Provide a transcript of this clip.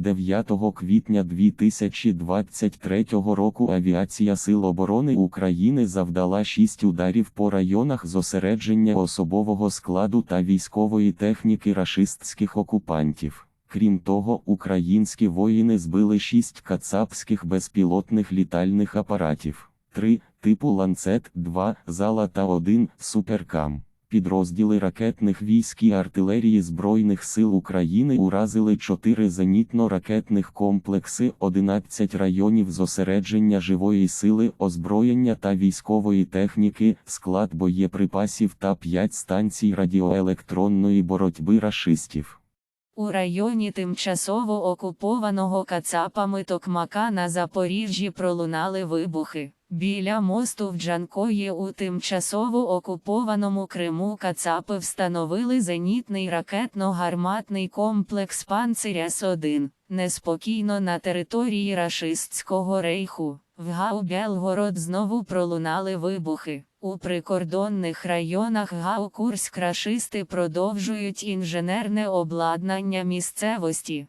9 квітня 2023 року авіація Сил оборони України завдала 6 ударів по районах зосередження особового складу та військової техніки рашистських окупантів. Крім того, українські воїни збили 6 кацапських безпілотних літальних апаратів, 3 типу Ланцет, 2 Зала та 1 Суперкам. Підрозділи ракетних військ і артилерії Збройних сил України уразили 4 зенітно-ракетних комплекси, 11 районів зосередження живої сили, озброєння та військової техніки, склад боєприпасів та 5 станцій радіоелектронної боротьби рашистів. У районі тимчасово окупованого Кацапами Токмака на Запоріжжі пролунали вибухи. Біля мосту в Джанкої у тимчасово окупованому Криму Кацапи встановили зенітний ракетно-гарматний комплекс «Панциряс-1». Неспокійно на території рашистського рейху. В Гау Белгород знову пролунали вибухи. У прикордонних районах Гау Курськ рашисти продовжують інженерне обладнання місцевості.